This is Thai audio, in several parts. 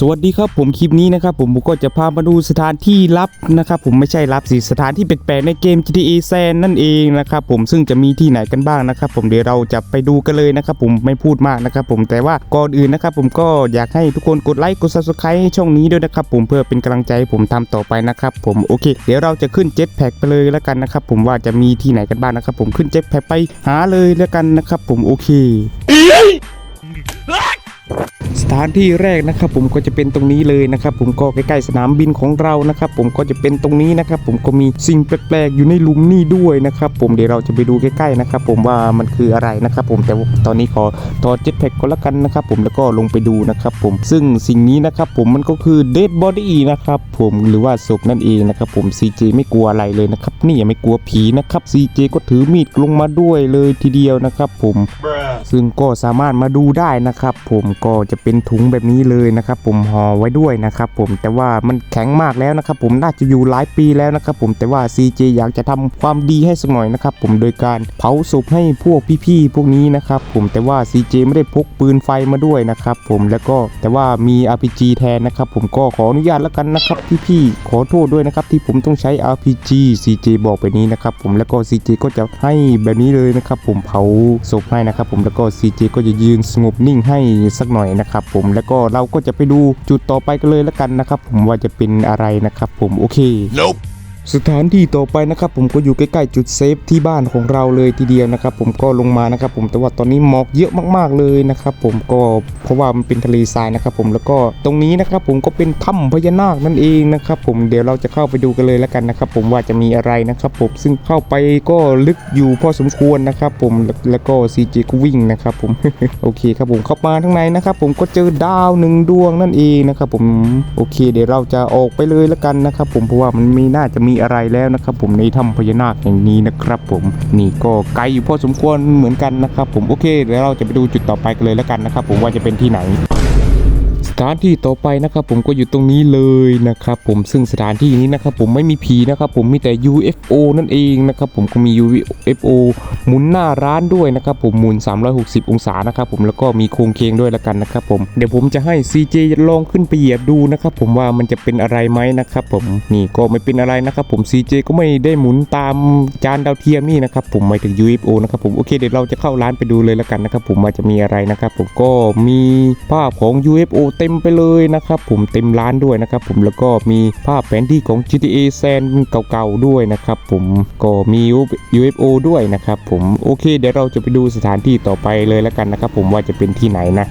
สวัสดีครับผมคลิปนี้นะครับผมก็จะพามาดูสถานที่ลับนะครับผมไม่ใช่ลับสิสถานที่แปลกๆในเกม GTA San นั่นเองนะครับผมซึ่งจะมีที่ไหนกันบ้างนะครับผมเดี๋ยวเราจะไปดูกันเลยนะครับผมไม่พูดมากนะครับผมแต่ว่าก่อนอื่นนะครับผมก็อยากให้ทุกคนกดไลค์กด subscribe ให้ช่องนี้ด้วยนะครับผมเพื่อเป็นกำลังใจให้ผมทำต่อไปนะครับผมโอเค เดี๋ยวเราจะขึ้นเจ็ตแพ็กไปเลยแล้วกันนะครับผมว่าจะมีที่ไหนกันบ้างนะครับผมขึ้นเจ็ตแพ็กไปหาเลยแล้วกันนะครับผมโอเค ถานที่แรกนะครับผมก็จะเป็นตรงนี้เลยนะครับผมก็ใกล้ๆสนามบินของเรานะครับผมก็จะเป็นตรงนี้นะครับผมก็มีสิ่งแปลกๆอยู่ในหลุมนี่ด้วยนะครับผมเดี๋ยวเราจะไปดูใกล้ๆนะครับผมว่ามันคืออะไรนะครับผมแต่ตอนนี้ขอถอดเจ็ตแพ็กก็แล้วกันนะครับผมแล้วก็ลงไปดูนะครับผมซึ่งสิ่งนี้นะครับผมมันก็คือเดดบอดี้นะครับผมหรือว่าศพนั่นเองนะครับผม CJ ไม่กลัวอะไรเลยนะครับนี่ยังไม่กลัวผีนะครับ CJ ก็ถือมีดลงมาด้วยเลยทีเดียวนะครับผมซึ่งก็สามารถมาดูได้นะครับผมก็จะเป็นถุงแบบนี้เลยนะครับผมห่อไว้ด้วยนะครับผมแต่ว่ามันแข็งมากแล้วนะครับผมน่าจะอยู่หลายปีแล้วนะครับผมแต่ว่า CJ อยากจะทำความดีให้สักหน่อยนะครับผมโดยการเผาศพให้พวกพี่ๆพวกนี้นะครับผมแต่ว่า CJ ไม่ได้พกปืนไฟมาด้วยนะครับผมแล้วก็แต่ว่ามี RPG แทนนะครับผมก็ขออนุญาตแล้วกันนะครับพี่ๆขอโทษด้วยนะครับที่ผมต้องใช้ RPG CJ บอกไปนี้นะครับผมแล้วก็ CJ ก็จะให้แบบนี้เลยนะครับผมเผาศพให้นะครับผมแล้วก็ CJ ก็จะยืนสงบนิ่งให้สักหน่อยนะครับผมแล้วก็เราก็จะไปดูจุดต่อไปกันเลยแล้วกันนะครับ ผมว่าจะเป็นอะไรนะครับ ผมโอเค Nope. สถานที่ต่อไปนะครับผมก็อยู่ใกล้ๆจุดเซฟที่บ้านของเราเลยทีเดียวนะครับผมก็ลงมานะครับผมแต่ว่าตอนนี้หมอกเยอะมากๆเลยนะครับผมก็เพราะว่ามันเป็นทะเลทรายนะครับผมแล้วก็ตรงนี้นะครับผมก็เป็นถ้ำพญานาคนั่นเองนะครับผมเดี๋ยวเราจะเข้าไปดูกันเลยแล้วกันนะครับผมว่าจะมีอะไรนะครับผมซึ่งเข้าไปก็ลึกอยู่พอสมควรนะครับผมแล้วแล้วก็ซีจีก็วิ่งนะครับผมโอเคครับผมเข้ามาข้างในนะครับผมก็เจอดาวหนึ่งดวงนั่นเองนะครับผมโอเค เดี๋ยวเราจะออกไปเลยแล้วกันนะครับผมเพราะว่ามันมีน่าจะมีอะไรแล้วนะครับ ผมในถ้ำพญานาคแห่งนี้นะครับผมนี่ก็ไกลอยู่พอสมควรเหมือนกันนะครับ ผมโอเคเดี๋ยวเราจะไปดูจุดต่อไปกันเลยแล้วกันนะครับ ผมว่าจะเป็นที่ไหน ถานที่ต่อไปนะครับผมก็อยู่ตรงนี้เลยนะครับผมซึ่งสถานที่นี้นะครับผมไม่มีผีนะครับผมมีแต่ UFO นั่นเองนะครับผมก็มี UFO หมุนหน้าร้านด้วยนะครับผมหมุน 360 องศานะครับผมแล้วก็มีโครงเคงด้วยล้วกันนะครับผมเดี๋ยวผมจะให้ CJ ลองขึ้นไปเหยียบดูนะครับผมว่ามันจะเป็นอะไรไหมนะครับผมนี่ก็ไม่เป็นอะไรนะครับผม CJ ก็ไม่ได้หมุนตามจานดาวเทียมนี่นะครับผมหมายถึง UFO นะครับผมโอเคเดี๋ยวเราจะเข้าร้านไปดูเลยล้วกันนะครับผมว่าจะมีอะไรนะครับผมก็มีภาพของ UFO เต็ม็มไปเลยนะครับผมเต็มร้านด้วยนะครับผมแล้วก็มีภาพแผนที่ของ GTA San เก่าๆด้วยนะครับผมก็มี UFO ด้วยนะครับผมโอเค เดี๋ยวเราจะไปดูสถานที่ต่อไปเลยแล้วกันนะครับผมว่าจะเป็นที่ไหนนะ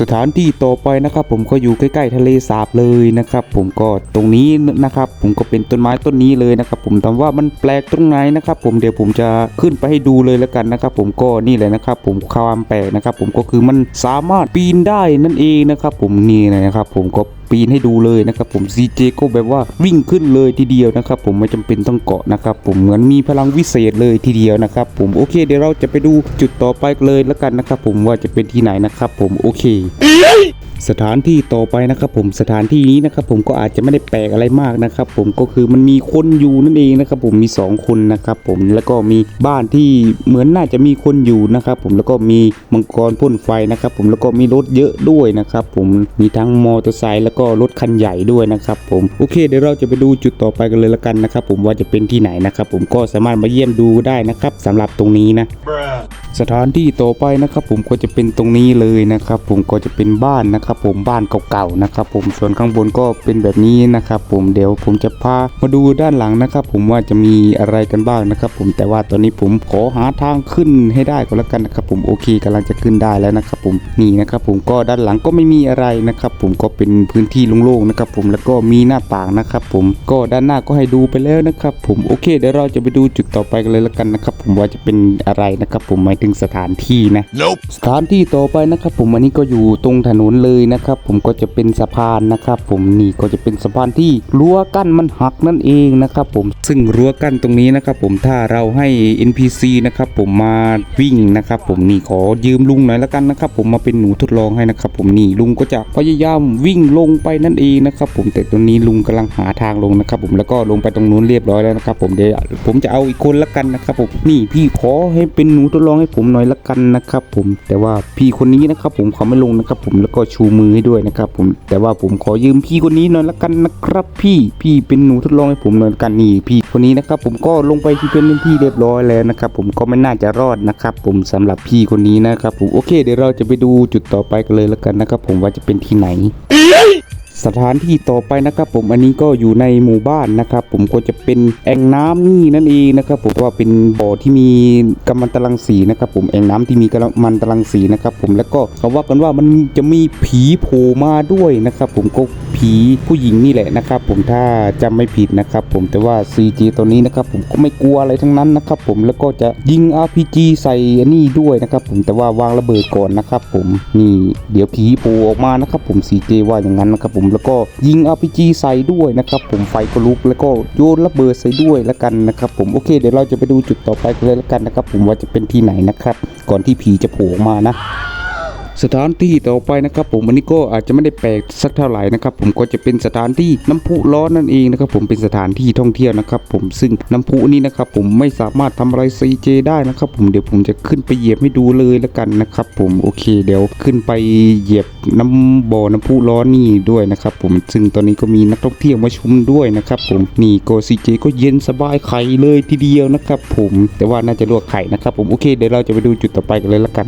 สถานที่ต่อไปนะครับผมก็อยู่ใกล้ๆทะเลสาบเลยนะครับผมก็ตรงนี้นะครับผมก็เป็นต้นไม้ต้นนี้เลยนะครับผมถามว่ามันแปลกตรงไหนนะครับผมเดี๋ยวผมจะขึ้นไปให้ดูเลยแล้วกันนะครับผมก็นี่แหละนะครับผมความแปลกนะครับผมก็คือมันสามารถปีนได้นั่นเองนะครับผมนี่นะครับผมก็ปีนให้ดูเลยนะครับผม CJ ก็แบบว่าวิ่งขึ้นเลยทีเดียวนะครับผมไม่จำเป็นต้องเกาะนะครับผมเหมือนมีพลังวิเศษเลยทีเดียวนะครับผมโอเคเดี๋ยวเราจะไปดูจุดต่อไปเลยแล้วกันนะครับผมว่าจะเป็นที่ไหนนะครับผมโอเค สถานที่ต่อไปนะครับผมสถานที่นี้นะครับผมก็อาจจะไม่ได้แปลกอะไรมากนะครับผมก็คือมันมีคนอยู่นั่นเองนะครับผมมี 2 คนนะครับผมแล้วก็มีบ้านที่เหมือนน่าจะมีคนอยู่นะครับผมแล้วก็มีมังกรพ่นไฟนะครับผมแล้วก็มีรถเยอะด้วยนะครับผมมีทั้งมอเตอร์ไซค์แล้วก็รถคันใหญ่ด้วยนะครับผมโอเคเดี๋ยวเราจะไปดูจุดต่อไปกันเลยละกันนะครับผมว่าจะเป็นที่ไหนนะครับผมก็สามารถมาเยี่ยมดูได้นะครับสำหรับตรงนี้นะ Bruh. สถานที่ต่อไปนะครับผมก็จะเป็นตรงนี้เลยนะครับผมก็จะเป็นบ้านนะครับผมบ้านเก่าๆนะครับผมส่วนข้างบนก็เป็นแบบนี้นะครับผมเดี๋ยวผมจะพามาดูด้านหลังนะครับผมว่าจะมีอะไรกันบ้างนะครับผมแต่ว่าตอนนี้ผมขอหาทางขึ้นให้ได้ก็แล้วกันนะครับผมโอเคกำลังจะขึ้นได้แล้วนะครับผมนี่นะครับผมก็ด้านหลังก็ไม่มีอะไรนะครับผมก็เป็นพื้นที่โล่งๆนะครับผมแล้วก็มีหน้าต่างนะครับผมก็ด้านหน้าก็ให้ดูไปแล้วนะครับผมโอเคเดี๋ยวเราจะไปดูจุดต่อไปกันเลยแล้วกันนะครับผมว่าจะเป็นอะไรนะครับผมหมายถึงสถานที่นะ Nope. สถานที่ต่อไปนะครับผมอันนี้ก็อยู่ตรงถนนเลยยนะครับ ผมก็จะเป็นสะพานนะครับ ผมนี่ก็จะเป็นสะพานที่รั้วกั้นมันหักนั่นเองนะครับ ผมซึ่งรั้วกั้นตรงนี้นะครับ ผมถ้าเราให้ NPC นะครับ ผมมาวิ่งนะครับ ผมนี่ขอยืมลุงหน่อยละกันนะครับ ผมมาเป็นหนูทดลองให้นะครับ ผมนี่ลุงก็จะพยายามวิ่งลงไปนั่นเองนะครับ ผมแต่ตอนนี้ลุงกำลังหาทางลงนะครับ ผมแล้วก็ลงไปตรงนู้นเรียบร้อยแล้วนะครับ ผมเดี๋ยวผมจะเอาอีกคนละกันนะครับ ผมนี่พี่ขอให้เป็นหนูทดลองให้ผมหน่อยละกันนะครับ ผมแต่ว่าพี่คนนี้นะครับ ผมเขาไม่ลงนะครับ ผมแล้วก็ชูชูมือให้ด้วยนะครับผมแต่ว่าผมขอยืมพี่คนนี้หน่อยละกันนะครับพี่พี่เป็นหนูทดลองให้ผมหน่อยกันนี่พี่คนนี้นะครับผมก็ลงไปที่เป็นที่เรียบร้อยแล้วนะครับผมก็ไม่น่าจะรอดนะครับผมสำหรับพี่คนนี้นะครับผมโอเคเดี๋ยวเราจะไปดูจุดต่อไปกันเลยละกันนะครับผมว่าจะเป็นที่ไหน สถานที่ต่อไปนะครับผมอันนี้ก็อยู่ในหมู่บ้านนะครับ ผมก็จะเป็นแอ่งน้ำนี่นั่นเองนะครับผมว่าเป็นบ่อที่มีกัมมันตรังสีนะครับ ผมแอ่งน้ำที่มีกัมมันตรังสีนะครับ ผมแล้วก็เขาว่ากันว่ามันจะมีผีโผล่มาด้วยนะครับ ผมก็ผีผู้หญิงนี่แหละนะครับ ผมถ้าจำไม่ผิดนะครับ ผมแต่ว่า CG ตัวนี้นะครับ ผมก็ไม่กลัวอะไรทั้งนั้นนะครับ ผมแล้วก็จะยิง RPG ใส่อันนี้ด้วยนะครับ ผมแต่ว่าวางระเบิดก่อนนะครับ ผมนี่เดี๋ยวผีโผล่ออกมานะครับ ผม CJ ว่าอย่างนั้นนะครับผมแล้วก็ยิง RPG ใส่ด้วยนะครับผมไฟก็ลุกแล้วก็โยนระเบิดใส่ด้วยแล้วกันนะครับผมโอเคเดี๋ยวเราจะไปดูจุดต่อไปกันเลยแล้วกันนะครับผมว่าจะเป็นที่ไหนนะครับก่อนที่ผีจะโผล่มานะ สถานที่ต่อไปนะครับผมอันนี้ก็อาจจะไม่ได้แปลกสักเท่าไหร่นะครับผมก็จะเป็นสถานที่น้ำพุร้อนนั่นเองนะครับผมเป็นสถานที่ท่องเที่ยวนะครับผมซึ่งน้ำพุนี้นะครับผมไม่สามารถทำอะไร CJ ได้นะครับผมเดี๋ยวผมจะขึ้นไปเหยียบให้ดูเลยแล้วกันนะครับผมโอเคเดี๋ยวขึ้นไปเหยียบน้ำบ่อน้ำพุร้อนนี่ด้วยนะครับผมซึ่งตอนนี้ก็มีนักท่องเที่ยวมาชมด้วยนะครับผมนี่ก็ CJ ก็เย็นสบายไข่เลยทีเดียวนะครับผมแต่ว่าน่าจะลวกไข่นะครับผมโอเคเดี๋ยวเราจะไปดูจุดต่อไปกันเลยแล้วกัน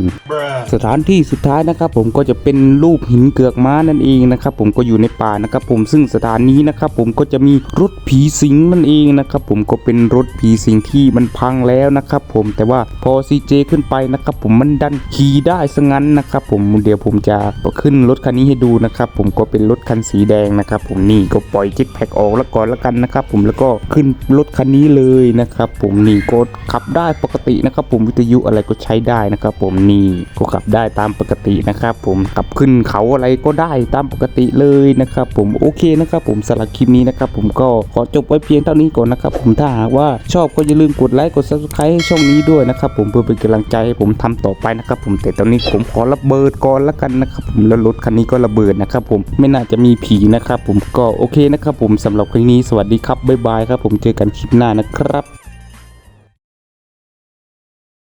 สถานที่สุดท้ายนะครับผมก็จะเป็นรูปหินเกือกม้านั่นเองนะครับผมก็อยู่ในป่านะครับผมซึ่งสถานนี้นะครับผมก็จะมีรถผีสิงนั่นเองนะครับผมก็เป็นรถผีสิงที่มันพังแล้วนะครับผมแต่ว่าพอซีเจขึ้นไปนะครับผมมันดันขี่ได้ซะงั้นนะครับผมเดี๋ยวผมจะขึ้นรถคันนี้ให้ดูนะครับผมก็เป็นรถคันสีแดงนะครับผมนี่ก็ปล่อยจิ๊กแพ็กออกแล้วก่อนล้วกันนะครับผมแล้วก็ขึ้นรถคันนี้เลยนะครับผมนี่ก็ขับได้ปกตินะครับผมวิทยุอะไรก็ใช้ได้นะครับผมนี่ก็ขับได้ตามปกตินะครับ ผมขับขึ้นเขาอะไรก็ได้ตามปกติเลยนะครับผมโอเคนะครับ ผมสำหรับคลิปนี้นะครับ ผมก็ขอจบไว้เพียงเท่านี้ก่อนนะครับ ผมถ้าหากว่าชอบก็อย่าลืมกดไลค์กด subscribe ให้ช่องนี้ด้วยนะครับ ผมเพื่อเป็นกำลังใจให้ผมทำต่อไปนะครับ ผมแต่ตอนนี้ผมขอระเบิดก่อนละกันนะครับ ผมแล้วรถคันนี้ก็ระเบิดนะครับ ผมไม่น่าจะมีผีนะครับ ผมก็โอเคนะครับ ผมสำหรับคลิปนี้สวัสดีครับบ๊ายบายครับ ผมเจอกันคลิปหน้านะครับ